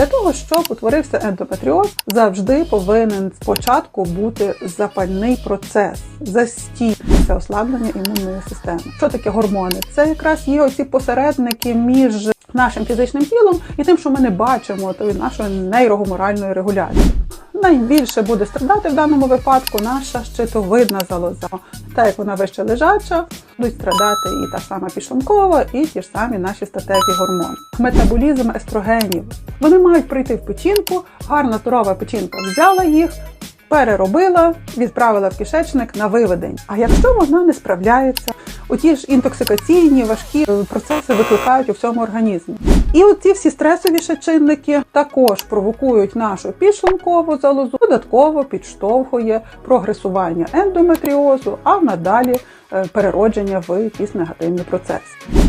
Для того, щоб утворився ендометріоз, завжди повинен спочатку бути запальний процес, застій, це ослаблення імунної системи. Що таке гормони? Це якраз є оці посередники між нашим фізичним тілом і тим, що ми не бачимо, то нашої нейрогуморальної регуляції. Найбільше буде страдати в даному випадку наша щитовидна залоза. Так як вона вище лежача, будуть страдати і та сама пішлункова, і ті ж самі наші статеві гормони. Метаболізм естрогенів. Вони мають прийти в печінку, гарна здорова печінка взяла їх, переробила, відправила в кишечник на виведень. А якщо вона не справляється, оті ж інтоксикаційні важкі процеси викликають у всьому організмі. І от ці всі стресові чинники також провокують нашу підшлункову залозу, додатково підштовхує прогресування ендометріозу, а надалі е, переродження в якісь негативні процеси.